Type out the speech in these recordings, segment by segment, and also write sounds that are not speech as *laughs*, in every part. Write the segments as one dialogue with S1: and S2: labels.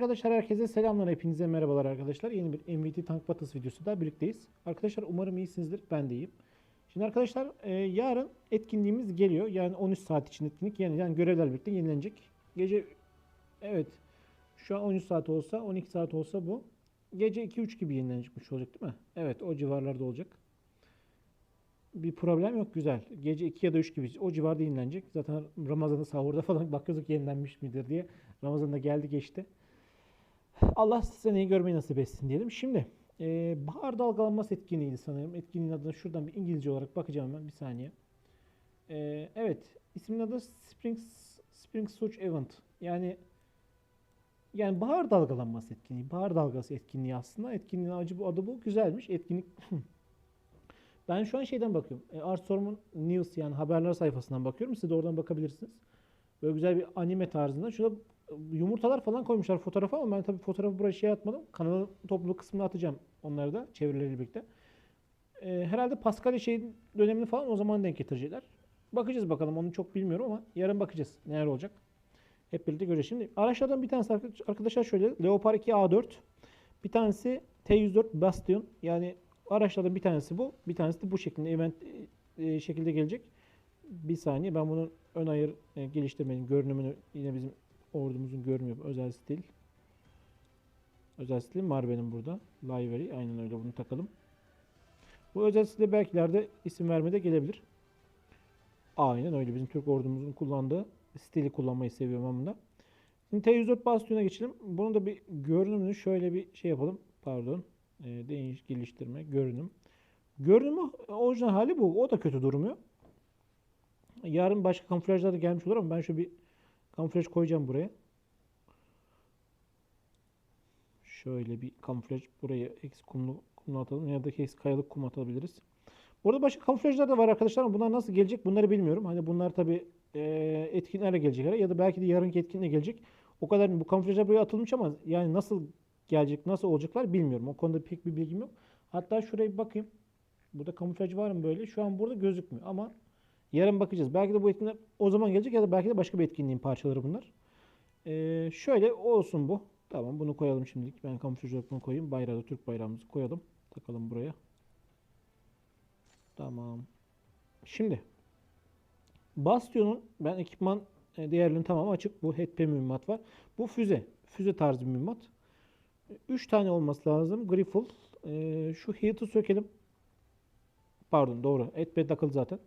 S1: Arkadaşlar herkese selamlar. Hepinize merhabalar arkadaşlar. Yeni bir MVT Tank Battles videosu da birlikteyiz. Arkadaşlar umarım iyisinizdir. Ben de iyiyim. Şimdi arkadaşlar e, yarın etkinliğimiz geliyor. Yani 13 saat için etkinlik. Yani, yani görevler birlikte yenilenecek. Gece evet şu an 13 saat olsa 12 saat olsa bu. Gece 2-3 gibi yenilenecekmiş olacak değil mi? Evet o civarlarda olacak. Bir problem yok güzel. Gece 2 ya da 3 gibi o civarda yenilenecek. Zaten Ramazan'da sahurda falan *laughs* bakıyorduk yenilenmiş midir diye. Ramazan'da geldi geçti. Allah seneyi görmeyi nasip etsin diyelim. Şimdi e, bahar dalgalanması etkinliğiydi sanırım. Etkinliğin adına şuradan bir İngilizce olarak bakacağım ben bir saniye. E, evet ismin adı Spring Spring Surge Event. Yani yani bahar dalgalanması etkinliği. Bahar dalgası etkinliği aslında. Etkinliğin acı bu adı bu. Güzelmiş. Etkinlik *laughs* Ben şu an şeyden bakıyorum. E, Artstorm'un News yani haberler sayfasından bakıyorum. Siz de oradan bakabilirsiniz. Böyle güzel bir anime tarzında. Şurada yumurtalar falan koymuşlar fotoğrafa ama ben tabii fotoğrafı buraya şey atmadım. Kanalın topluluk kısmına atacağım onları da çevirileriyle birlikte. Ee, herhalde Paskalya şey dönemini falan o zaman denk getirecekler. Bakacağız bakalım onu çok bilmiyorum ama yarın bakacağız neler olacak. Hep birlikte göreceğiz. Şimdi araçlardan bir tanesi arkadaşlar şöyle Leopard 2 A4 bir tanesi T104 Bastion yani araçlardan bir tanesi bu. Bir tanesi de bu şekilde event e, şekilde gelecek. Bir saniye ben bunun ön ayır e, geliştirmenin görünümünü yine bizim ordumuzun görünüyor özel stil. Özel stilim var benim burada. Library aynen öyle bunu takalım. Bu özel stile belki ileride isim vermede gelebilir. Aynen öyle bizim Türk ordumuzun kullandığı stili kullanmayı seviyorum ben bunda. Şimdi T104 Bastion'a geçelim. Bunun da bir görünümünü şöyle bir şey yapalım. Pardon. E, değiş geliştirme görünüm. Görünümü orijinal hali bu. O da kötü durmuyor. Yarın başka kamuflajlar da gelmiş olur ama ben şu bir kamuflaj koyacağım buraya. Şöyle bir kamuflaj buraya eksi kumlu, kumlu atalım ya da eksi kayalık kum atabiliriz. Burada başka kamuflajlar da var arkadaşlar ama bunlar nasıl gelecek bunları bilmiyorum. Hani bunlar tabi e, etkinlerle gelecek ya da belki de yarınki etkinliğe gelecek. O kadar bu kamuflajlar buraya atılmış ama yani nasıl gelecek, nasıl olacaklar bilmiyorum. O konuda pek bir bilgim yok. Hatta şuraya bir bakayım. Burada kamuflaj var mı böyle? Şu an burada gözükmüyor ama yarın bakacağız. Belki de bu etkinlik o zaman gelecek ya da belki de başka bir etkinliğin parçaları bunlar. Ee, şöyle olsun bu. Tamam bunu koyalım şimdilik. Ben kamuflaj bunu koyayım. Bayrağı da Türk bayrağımızı koyalım. Takalım buraya. Tamam. Şimdi Bastion'un ben ekipman e, değerlerini tamam açık. Bu HP mühimmat var. Bu füze. Füze tarzı mühimmat. 3 tane olması lazım. Griffle. Ee, şu hit'i sökelim. Pardon doğru. Etbed takılı zaten.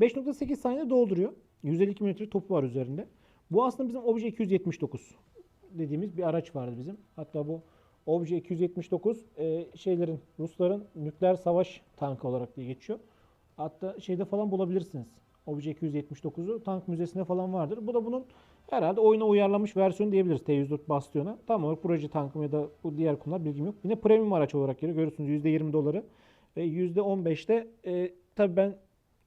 S1: 5.8 saniyede dolduruyor. 152 metre topu var üzerinde. Bu aslında bizim Obje 279 dediğimiz bir araç vardı bizim. Hatta bu Obje 279 e, şeylerin Rusların nükleer savaş tankı olarak diye geçiyor. Hatta şeyde falan bulabilirsiniz. Obje 279'u tank müzesinde falan vardır. Bu da bunun herhalde oyuna uyarlanmış versiyonu diyebiliriz T104 Bastion'a. Tam olarak proje tankım ya da bu diğer konular bilgim yok. Yine premium araç olarak geliyor. Görüyorsunuz %20 doları ve %15'te e, tabii ben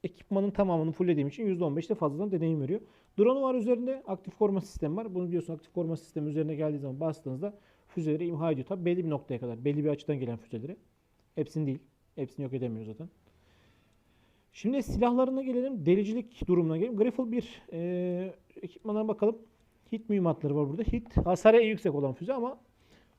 S1: ekipmanın tamamını fulllediğim için %15'te fazladan deneyim veriyor. Drone var üzerinde. Aktif koruma sistemi var. Bunu biliyorsun aktif koruma sistemi üzerine geldiği zaman bastığınızda füzeleri imha ediyor. Tabii belli bir noktaya kadar. Belli bir açıdan gelen füzeleri. Hepsini değil. Hepsini yok edemiyor zaten. Şimdi silahlarına gelelim. Delicilik durumuna gelelim. Griffle 1 e, ekipmana bakalım. Hit mühimmatları var burada. Hit hasarı en yüksek olan füze ama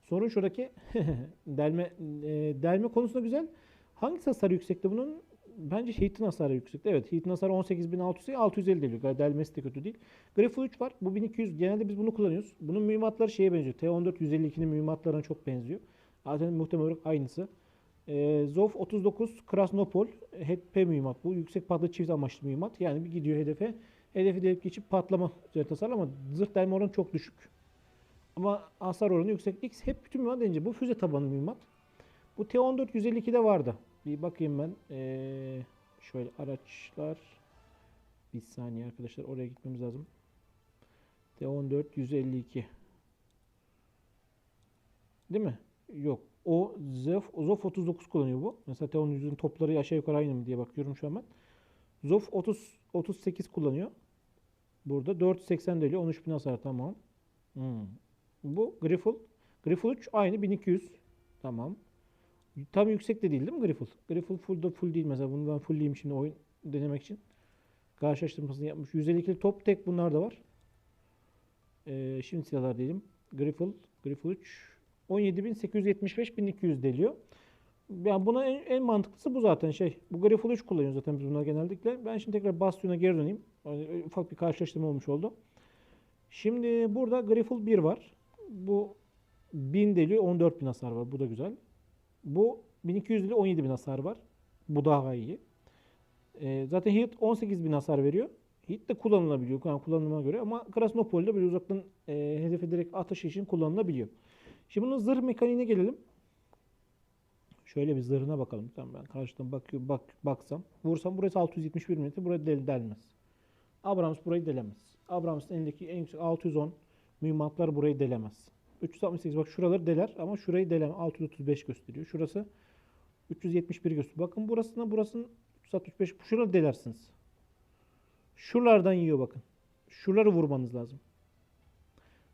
S1: sorun şuradaki *laughs* delme e, delme konusunda güzel. Hangisi hasarı yüksekti bunun? Bence Heat'in hasarı yüksekti. Evet Heat'in hasarı 18.600 650 deliyor. Delmesi de kötü değil. Griffle 3 var. Bu 1200. Genelde biz bunu kullanıyoruz. Bunun mühimmatları şeye benziyor. T14 152'nin mühimmatlarına çok benziyor. Zaten muhtemelen olarak aynısı. E, Zof 39 Krasnopol HP mühimmat bu. Yüksek patlı çift amaçlı mühimmat. Yani bir gidiyor hedefe. Hedefi delip geçip patlama üzerine tasarlama. Zırh delme oranı çok düşük. Ama hasar oranı yüksek. X hep bütün mühimmat deyince bu füze tabanlı mühimmat. Bu T14 152'de vardı. Bir bakayım ben. Ee, şöyle araçlar. Bir saniye arkadaşlar oraya gitmemiz lazım. T14 152. Değil mi? Yok. O Zof, Zof 39 kullanıyor bu. Mesela T10 yüzün topları aşağı yukarı aynı mı diye bakıyorum şu an ben. Zof 30 38 kullanıyor. Burada 480 deliyor. 13.000 hasar tamam. Hmm. Bu Griffle. Griffle 3 aynı 1200. Tamam. Tam yüksek de değil değil mi Griffle? Griffle full da full değil mesela. Bunu ben fullleyeyim şimdi oyun denemek için. Karşılaştırmasını yapmış. 152'li top tek bunlar da var. Ee, şimdi silahlar diyelim. Griffle, Griffle 3 17.875-1200 deliyor. Yani buna en, en mantıklısı bu zaten şey. Bu Griffle 3 kullanıyoruz zaten biz bunlar genellikle. Ben şimdi tekrar Bastion'a geri döneyim. Yani ufak bir karşılaştırma olmuş oldu. Şimdi burada Griffle 1 var. Bu 1000 deliyor 14.000 hasar var. Bu da güzel. Bu 1200 deliyor 17.000 hasar var. Bu daha iyi. Ee, zaten hit 18.000 hasar veriyor. Hit de kullanılabiliyor yani kullanıma göre ama Krasnopol'de böyle uzaktan e, hedefe direkt atış için kullanılabiliyor. Şimdi bunun zırh mekaniğine gelelim. Şöyle bir zırhına bakalım. Tamam ben karşıdan bakıyor bak baksam. Vursam burası 671 metre. Buraya del, delmez. Abrams burayı delemez. Abrams'ın elindeki en yüksek 610 mühimmatlar burayı delemez. 368 bak şuraları deler ama şurayı delem 635 gösteriyor. Şurası 371 gösteriyor. Bakın burasına burasının 365 şuraları delersiniz. Şuralardan yiyor bakın. Şuraları vurmanız lazım.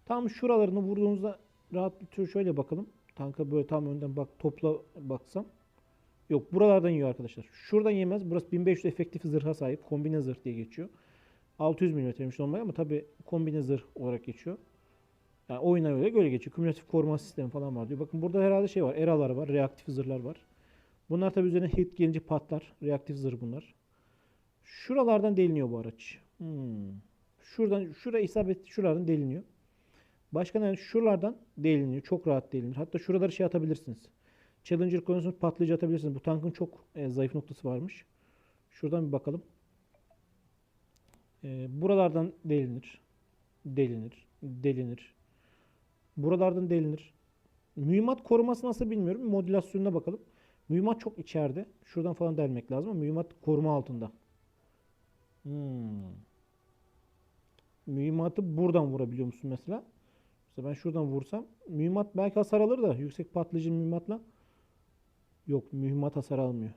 S1: Tam şuralarını vurduğunuzda rahat bir tür şöyle bakalım. Tanka böyle tam önden bak topla baksam. Yok buralardan yiyor arkadaşlar. Şuradan yemez. Burası 1500 efektif zırha sahip. Kombine zırh diye geçiyor. 600 milimetremiş normal ama tabi kombine zırh olarak geçiyor. Yani oyuna öyle göre geçiyor. Kümülatif koruma sistemi falan var diyor. Bakın burada herhalde şey var. Eralar var. Reaktif zırhlar var. Bunlar tabi üzerine hit gelince patlar. Reaktif zırh bunlar. Şuralardan deliniyor bu araç. Hmm. Şuradan şura isabet şuralardan deliniyor. Başka ne? Şuralardan deliniyor. Çok rahat delinir. Hatta şuraları şey atabilirsiniz. Challenger konusunuz patlayıcı atabilirsiniz. Bu tankın çok e, zayıf noktası varmış. Şuradan bir bakalım. E, buralardan delinir. Delinir. Delinir. Buralardan delinir. Mühimmat koruması nasıl bilmiyorum. Modülasyonuna bakalım. Mühimmat çok içeride. Şuradan falan delmek lazım ama mühimmat koruma altında. Hmm. Mühimmatı buradan vurabiliyor musun mesela? Mesela ben şuradan vursam mühimmat belki hasar alır da yüksek patlayıcı mühimmatla yok mühimmat hasar almıyor.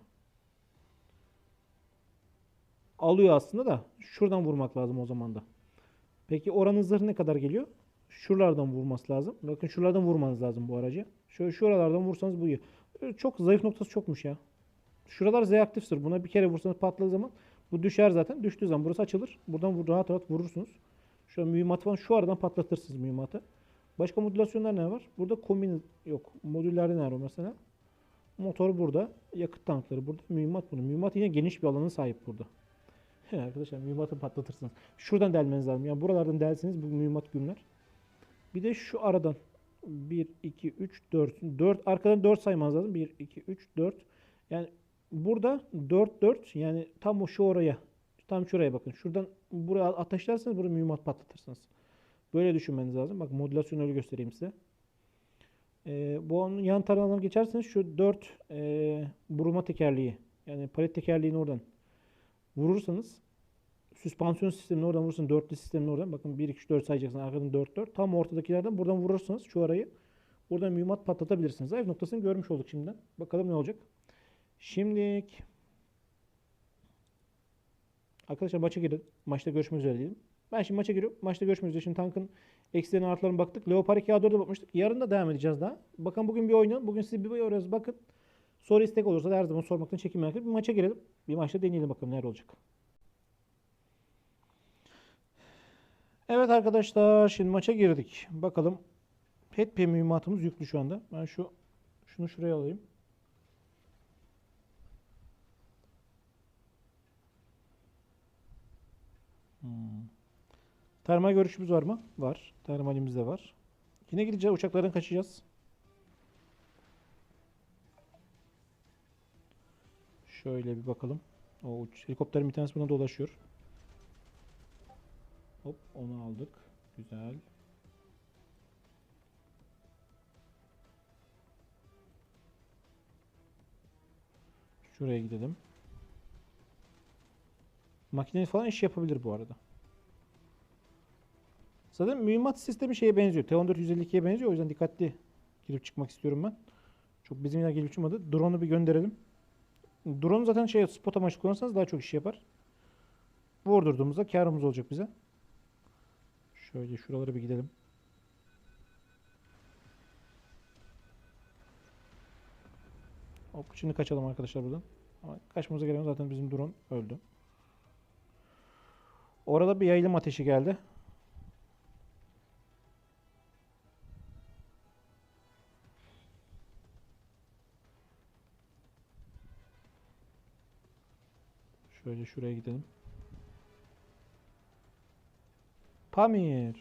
S1: Alıyor aslında da şuradan vurmak lazım o zaman da. Peki oranın zırhı ne kadar geliyor? Şuralardan vurması lazım. Bakın şuralardan vurmanız lazım bu aracı. Şöyle şuralardan vursanız bu iyi. Çok zayıf noktası çokmuş ya. Şuralar reaktiftir. Buna bir kere vursanız patladığı zaman bu düşer zaten. Düştüğü zaman burası açılır. Buradan rahat rahat vurursunuz. Şu an mühimmat falan şu aradan patlatırsınız mühimmatı. Başka modülasyonlar ne var? Burada kombin yok. Modüllerde ne var mesela? Motor burada. Yakıt tankları burada. Mühimmat bunu. Mühimmat yine geniş bir alanın sahip burada. *laughs* Arkadaşlar mühimmatı patlatırsınız. Şuradan delmeniz lazım. Yani buralardan delseniz bu mühimmat gümler. Bir de şu aradan 1, 2, 3, 4. 4 arkadan 4 saymanız lazım. 1, 2, 3, 4. Yani burada 4, 4 yani tam o şu oraya. Tam şuraya bakın. Şuradan buraya ateşlerseniz burada mühimmat patlatırsınız. Böyle düşünmeniz lazım. Bak modülasyonu öyle göstereyim size. Ee, bu onun yan tarafına geçerseniz şu 4 e, vurma tekerleği yani palet tekerleğini oradan vurursanız süspansiyon sistemini oradan vurursanız dörtlü sistemini oradan bakın 1 2 3 4 sayacaksınız arkadan 4 4 tam ortadakilerden buradan vurursanız şu arayı buradan mühimmat patlatabilirsiniz. Zayıf noktasını görmüş olduk şimdiden. Bakalım ne olacak. Şimdilik Arkadaşlar maça girin. Maçta görüşmek üzere diyelim. Ben şimdi maça giriyorum. Maçta görüşmek üzere. Şimdi tankın eksilerine artılarına baktık. Leopard 2 A4'e bakmıştık. Yarın da devam edeceğiz daha. Bakın bugün bir oynayalım. Bugün size bir arıyoruz. Bakın. Soru istek olursa da her zaman sormaktan çekinmeyin. Bir maça girelim. Bir maçta deneyelim bakalım neler olacak. Evet arkadaşlar şimdi maça girdik. Bakalım. Pet mühimmatımız yüklü şu anda. Ben şu şunu şuraya alayım. Hmm. Termal görüşümüz var mı? Var. Termalimiz de var. Yine gideceğiz. Uçaklardan kaçacağız. Şöyle bir bakalım. O helikopterin bir tanesi buna dolaşıyor. Hop onu aldık. Güzel. Şuraya gidelim. Makine falan iş yapabilir bu arada. Zaten mühimmat sistemi şeye benziyor. T14 152'ye benziyor. O yüzden dikkatli girip çıkmak istiyorum ben. Çok bizimkiler gelip çıkmadı. Drone'u bir gönderelim. Drone zaten şey spot amaçlı kullanırsanız daha çok iş yapar. Vurdurduğumuzda karımız olacak bize. Şöyle şuralara bir gidelim. Hop şimdi kaçalım arkadaşlar buradan. Ama kaçmamıza gerek zaten bizim drone öldü. Orada bir yayılım ateşi geldi. Şöyle şuraya gidelim. Pamir.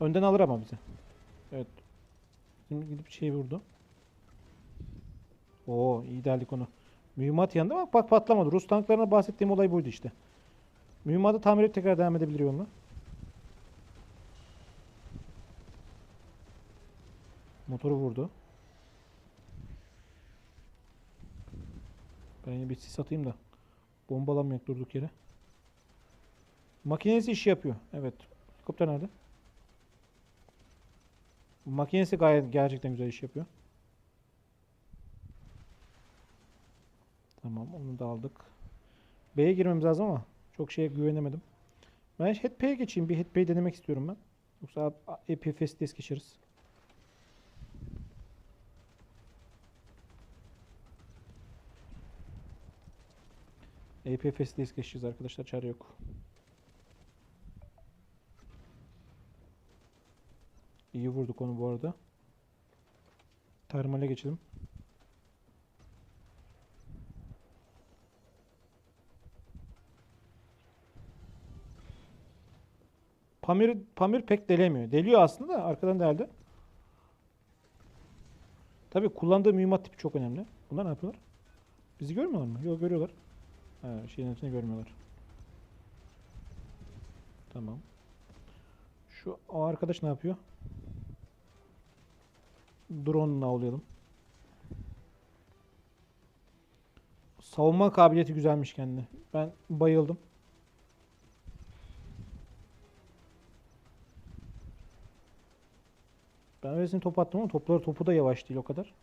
S1: Önden alır ama bizi. Evet. Şimdi gidip şey vurdu. Oo iyi deldik onu. Mühimmat yanında bak bak patlamadı. Rus tanklarına bahsettiğim olay buydu işte. Mühimmatı tamir edip tekrar devam edebilir yoluna. Motoru vurdu. Ben bir sis atayım da. Bombalamayak durduk yere. Makinesi iş yapıyor. Evet. Helikopter nerede? Makinesi gayet gerçekten güzel iş yapıyor. Tamam onu da aldık. B'ye girmemiz lazım ama çok şeye güvenemedim. Ben Headpay'e geçeyim. Bir Headpay denemek istiyorum ben. Yoksa EPFS test geçeriz. EPFS test geçeceğiz arkadaşlar. Çare yok. İyi vurduk onu bu arada. Termale geçelim. Pamir, Pamir pek delemiyor. Deliyor aslında da arkadan deldi. Tabii kullandığı mühimmat tipi çok önemli. Bunlar ne yapıyorlar? Bizi görmüyorlar mı? Yok görüyorlar. Ha, şeyin hepsini görmüyorlar. Tamam. Şu o arkadaş ne yapıyor? Drone'la avlayalım. Savunma kabiliyeti güzelmiş kendine. Ben bayıldım. Ben öylesine top attım ama topları topu da yavaş değil o kadar.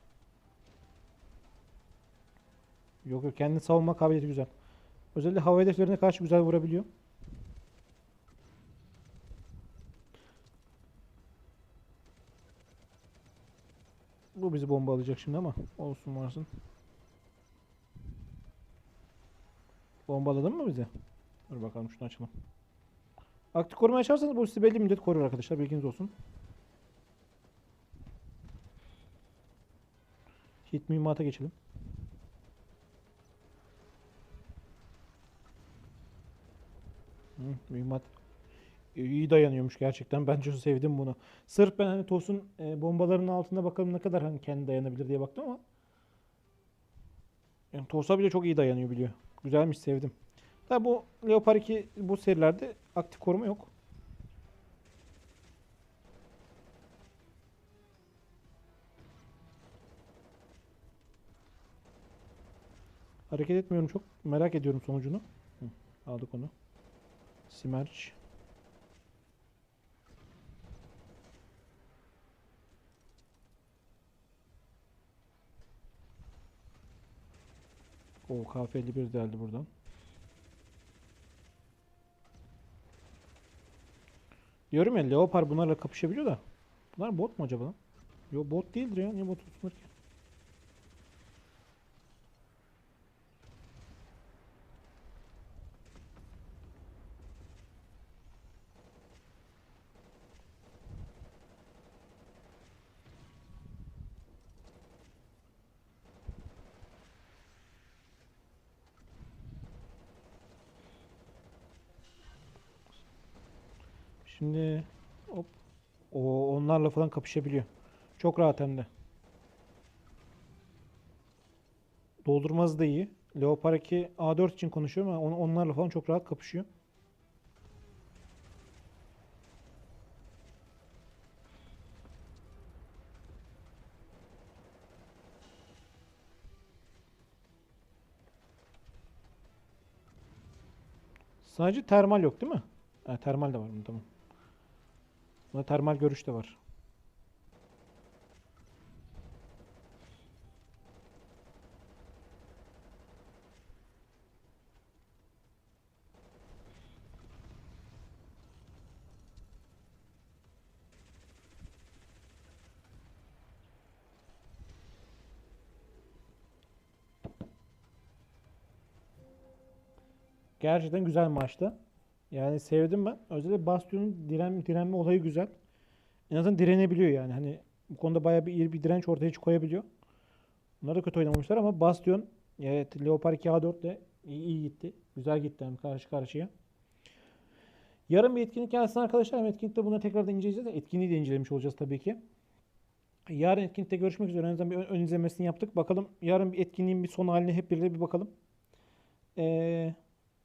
S1: Yok yok kendi savunma kabiliyeti güzel. Özellikle hava hedeflerine karşı güzel vurabiliyor. Bu bizi bomba alacak şimdi ama olsun varsın. Bombaladın mı bizi? Dur bakalım şunu açalım. Aktif koruma açarsanız bu sizi belli müddet korur arkadaşlar bilginiz olsun. Hit mühimmata geçelim. Hı, mühimmat iyi dayanıyormuş gerçekten. Ben çok sevdim bunu. Sırf ben hani Tos'un e, bombalarının altında bakalım ne kadar hani kendi dayanabilir diye baktım ama yani Tos'a bile çok iyi dayanıyor biliyor. Güzelmiş sevdim. Tabi bu Leopard 2 bu serilerde aktif koruma yok. Hareket etmiyorum çok. Merak ediyorum sonucunu. Hı, aldık onu. Simerç. O KF51 deldi buradan. Diyorum ya Leopard bunlarla kapışabiliyor da. Bunlar bot mu acaba? lan? Yo bot değildir ya. Niye bot tutulur ki? Şimdi hop. O onlarla falan kapışabiliyor. Çok rahat hem de. Doldurmaz da iyi. Leopard 2 A4 için konuşuyorum ama on- onlarla falan çok rahat kapışıyor. Sadece termal yok değil mi? Ha, termal de var bunun tamam. Bunda termal görüş de var. Gerçekten güzel maçtı. Yani sevdim ben. Özellikle Bastion'un diren, direnme olayı güzel. En azından direnebiliyor yani. Hani bu konuda bayağı bir iyi bir direnç ortaya koyabiliyor. Bunlar da kötü oynamamışlar ama Bastion Evet Leopard 2A4 de iyi, iyi gitti. Güzel gitti hem karşı karşıya. Yarın bir etkinlik gelsin arkadaşlar. Hem etkinlikte bunu tekrardan inceleyeceğiz. Etkinliği de incelemiş olacağız tabii ki. Yarın etkinlikte görüşmek üzere. En azından bir ön izlemesini yaptık. Bakalım yarın bir etkinliğin bir son haline hep birlikte bir bakalım. Ee,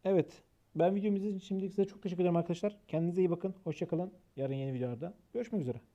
S1: evet. Ben videomu izlediğiniz şimdilik size çok teşekkür ederim arkadaşlar. Kendinize iyi bakın. Hoşçakalın. Yarın yeni videolarda görüşmek üzere.